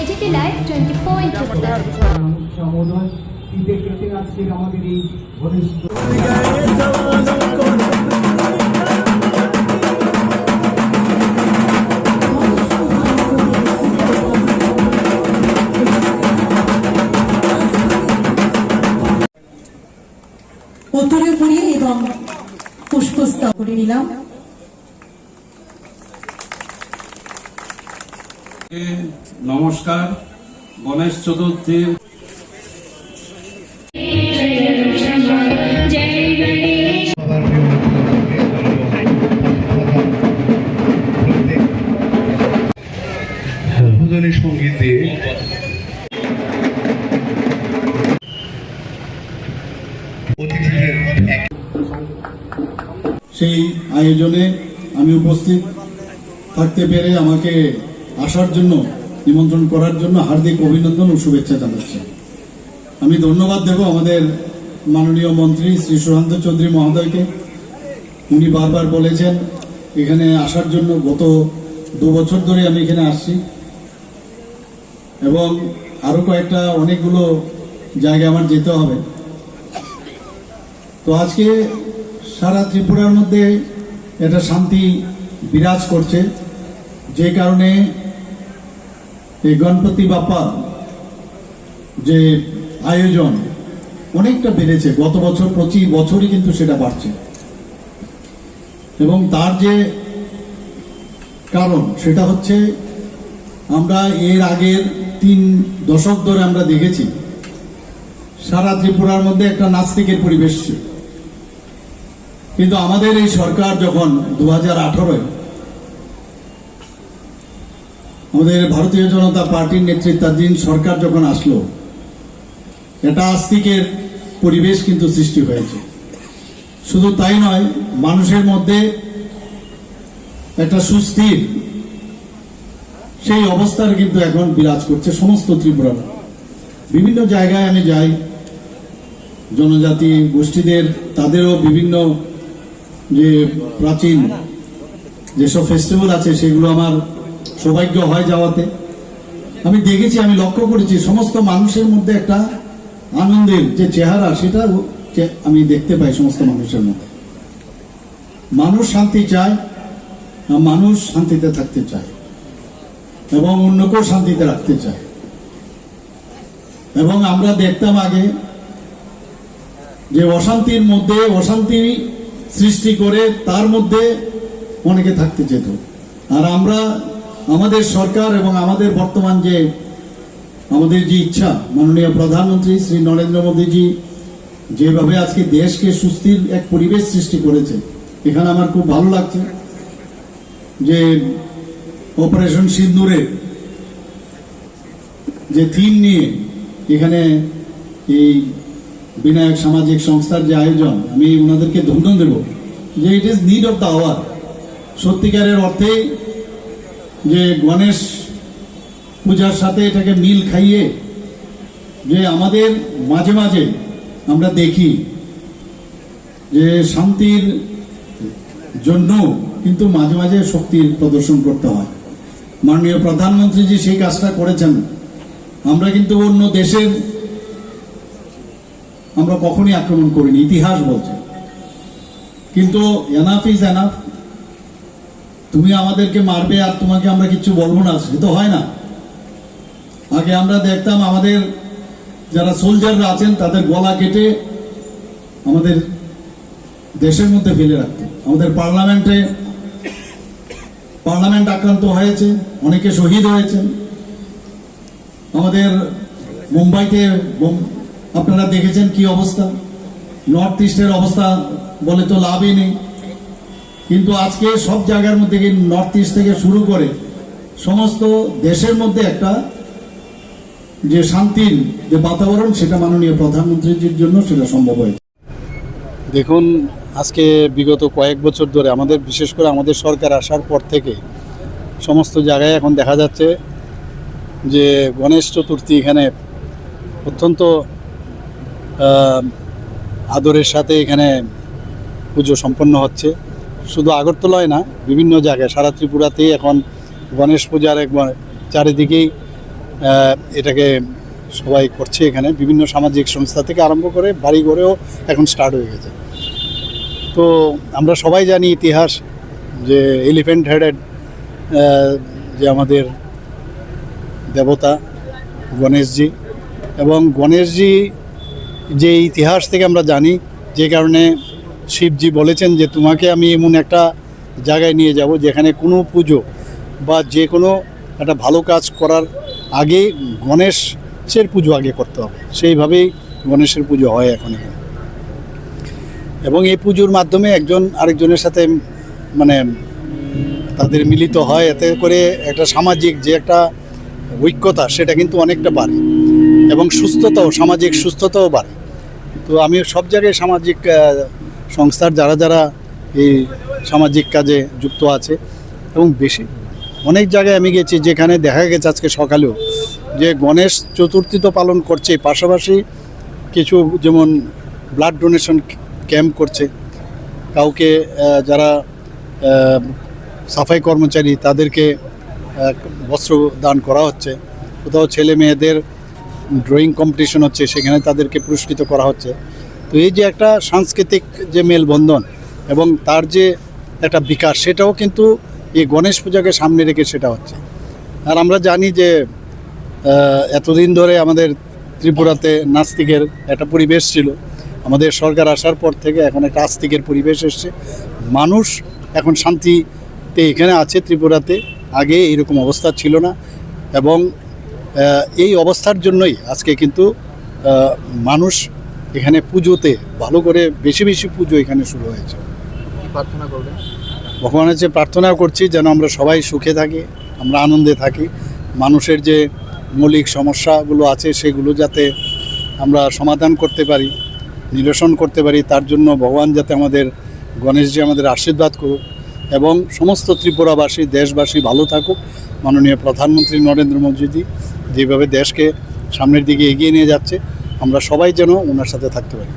AGT live twenty four ইন্টু ঘনিষ্ঠ উত্তরে পড়িয়ে এবং পুষ্পস্তব করে নিলাম। নমস্কার গণেশ চতুর্থীর উদ্বোধনী সংগীত দিয়ে সেই আয়োজনে আমি উপস্থিত থাকতে পেরে আমাকে আসার জন্য, নিমন্ত্রণ করার জন্য হার্দিক অভিনন্দন ও শুভেচ্ছা জানাচ্ছি। আমি ধন্যবাদ দেব আমাদের মাননীয় মন্ত্রী শ্রী সুশান্ত চৌধুরী মহোদয়কে। উনি বারবার বলেছেন, এখানে আসার জন্য গত দু বছর ধরে আমি এখানে আসছি। এবং আরও কয়েকটা অনেকগুলো জায়গায় আমার যেতে হবে। তো আজকে সারা ত্রিপুরার মধ্যে একটা শান্তি বিরাজ করছে। যে কারণে এই গণপতি বাপ্পা যে আয়োজন অনেকটা বেড়েছে। গত বছর প্রতি বছরই কিন্তু সেটা বাড়ছে। এবং তার যে কারণ সেটা হচ্ছে আমরা এর আগের তিন দশক ধরে আমরা দেখেছি, সারা ত্রিপুরার মধ্যে একটা নাস্তিকের পরিবেশ কিন্তু আমাদের এই সরকার যখন দু হাজার আঠারোয় আমাদের ভারতীয় জনতা পার্টির নেতৃত্বাধীন সরকার যখন আসলো, এটা আস্তিকের পরিবেশ কিন্তু সৃষ্টি হয়েছে। শুধু তাই নয়, মানুষের মধ্যে একটা সুস্থির সেই অবস্থার কিন্তু এখন বিরাজ করছে সমস্ত ত্রিপুরা বিভিন্ন জায়গায় আমি যাই, জনজাতি গোষ্ঠীদের, তাদেরও বিভিন্ন যে প্রাচীন যেসব ফেস্টিভ্যাল আছে, সেগুলো আমার সৌভাগ্য হয় যাওয়াতে। আমি দেখেছি, আমি লক্ষ্য করেছি, সমস্ত মানুষের মধ্যে একটা আনন্দের যে চেহারা সেটা আমি দেখতে পাই সমস্ত মানুষের মধ্যে। মানুষ শান্তি চায় মানুষ শান্তিতে থাকতে চায়, এবং অন্যকেও শান্তিতে রাখতে চায়। এবং আমরা দেখতাম আগে যে অশান্তির মধ্যে, অশান্তি সৃষ্টি করে তার মধ্যে অনেকে থাকতে যেত। আর আমরা আমাদের সরকার এবং আমাদের বর্তমান যে আমাদের যে ইচ্ছা, মাননীয় প্রধানমন্ত্রী শ্রী নরেন্দ্র মোদীজি, যেভাবে আজকে দেশকে সুস্থির এক পরিবেশ সৃষ্টি করেছে, এখানে আমার খুব ভালো লাগছে যে অপারেশন সিন্দুরে যে থিম নিয়ে এখানে এই বিনায়ক সামাজিক সংস্থার যে আয়োজন, আমি ওনাদেরকে ধন্যবাদ দেব যে it is need of the hour সত্যিকারের অর্থে যে গণেশ পূজার সাথে এটাকে মিল খাইয়ে যে আমাদের মাঝে মাঝে আমরা দেখি যে শান্তির জন্য কিন্তু মাঝে মাঝে শক্তির প্রদর্শন করতে হয়। মাননীয় প্রধানমন্ত্রী যে সেই কাজটা করেছেন। আমরা কিন্তু অন্য দেশের আমরা কখনই আক্রমণ করিনি, ইতিহাস বলছে। কিন্তু এনাফ ইজ এনাফ তুমি আমাদেরকে মারবে আর তোমাকে আমরা কিছু বলব না, সে তো হয় না। আগে আমরা দেখতাম আমাদের যারা সোলজাররা আছেন, তাদের গলা কেটে আমাদের দেশের মধ্যে ফেলে রাখতো। আমাদের পার্লামেন্টে পার্লামেন্ট আক্রান্ত হয়েছে, অনেকে শহীদ হয়েছেন। আমাদের মুম্বাইতে আপনারা দেখেছেন কি অবস্থা? নর্থ ইস্টের অবস্থা বলে তো লাভই নেই। কিন্তু আজকে সব জায়গার মধ্যে নর্থ ইস্ট থেকে শুরু করে সমস্ত দেশের মধ্যে একটা যে শান্তির যে বাতাবরণ সেটা মাননীয় প্রধানমন্ত্রীজির জন্য সেটা সম্ভব হয়েছে। দেখুন, আজকে বিগত কয়েক বছর ধরে আমাদের, বিশেষ করে আমাদের সরকার আসার পর থেকে সমস্ত জায়গায় এখন দেখা যাচ্ছে যে গণেশ চতুর্থী এখানে অত্যন্ত আদরের সাথে এখানে পুজো সম্পন্ন হচ্ছে। শুধু আগরতলায় না, বিভিন্ন জায়গায়। সারা ত্রিপুরাতেই এখন গণেশ পূজার একবার চারিদিকেই এটাকে সবাই করছে এখানে। বিভিন্ন সামাজিক সংস্থা থেকে আরম্ভ করে বাড়ি ঘরেও এখন স্টার্ট হয়ে গেছে। তো আমরা সবাই জানি ইতিহাস, যে এলিফ্যান্ট হেডেড যে আমাদের দেবতা গণেশজি। এবং গণেশজি যে ইতিহাস থেকে আমরা জানি, যে কারণে শিবজি বলেছেন যে তোমাকে আমি এমন একটা জায়গায় নিয়ে যাব যেখানে কোনো পুজো বা যে কোনো একটা ভালো কাজ করার আগে গণেশের পুজো আগে করতে হবে। সেইভাবেই গণেশের পুজো হয় এখন এখানে। এবং এই পুজোর মাধ্যমে একজন আরেকজনের সাথে মানে তাদের মিলিত হয়। এতে করে একটা সামাজিক যে একটা ঐক্যতা, সেটা কিন্তু অনেকটা বাড়ে এবং সুস্থতাও, সামাজিক সুস্থতাও বাড়ে। তো আমি সব জায়গায় সামাজিক সংস্থার যারা যারা এই সামাজিক কাজে যুক্ত আছে এবং বেশি অনেক জায়গায় আমি গেছি যেখানে দেখা গেছে আজকে সকালেও যে গণেশ চতুর্থী তো পালন করছে, পাশাপাশি কিছু যেমন ব্লাড ডোনেশন ক্যাম্প করছে। কাউকে যারা সাফাই কর্মচারী তাদেরকে বস্ত্র দান করা হচ্ছে। কোথাও ছেলে মেয়েদের ড্রয়িং কম্পিটিশন হচ্ছে, সেখানে তাদেরকে পুরস্কৃত করা হচ্ছে। তো এই যে একটা সাংস্কৃতিক যে মেলবন্ধন এবং তার যে একটা বিকাশ, সেটাও কিন্তু এই গণেশ পূজাকে সামনে রেখে সেটা হচ্ছে। আর আমরা জানি যে এতদিন ধরে আমাদের ত্রিপুরাতে নাস্তিকের একটা পরিবেশ ছিল। আমাদের সরকার আসার পর থেকে এখন একটা আস্তিকের পরিবেশ এসছে। মানুষ এখন শান্তিতে এখানে আছে ত্রিপুরাতে, আগে এইরকম অবস্থা ছিল না এবং এই অবস্থার জন্যই আজকে কিন্তু মানুষ এখানে পুজোতে ভালো করে বেশি বেশি পুজো এখানে শুরু হয়েছে। ভগবানের যে প্রার্থনা করছি যেন আমরা সবাই সুখে থাকি আমরা আনন্দে থাকি। মানুষের যে মৌলিক সমস্যাগুলো আছে সেগুলো যাতে আমরা সমাধান করতে পারি নিরসন করতে পারি তার জন্য ভগবান যাতে আমাদের গণেশজি আমাদের আশীর্বাদ করুক এবং সমস্ত ত্রিপুরাবাসী দেশবাসী ভালো থাকুক। মাননীয় প্রধানমন্ত্রী নরেন্দ্র মোদীজি যেভাবে দেশকে সামনের দিকে এগিয়ে নিয়ে যাচ্ছে আমরা সবাই যেন ওনার সাথে থাকতে পারি।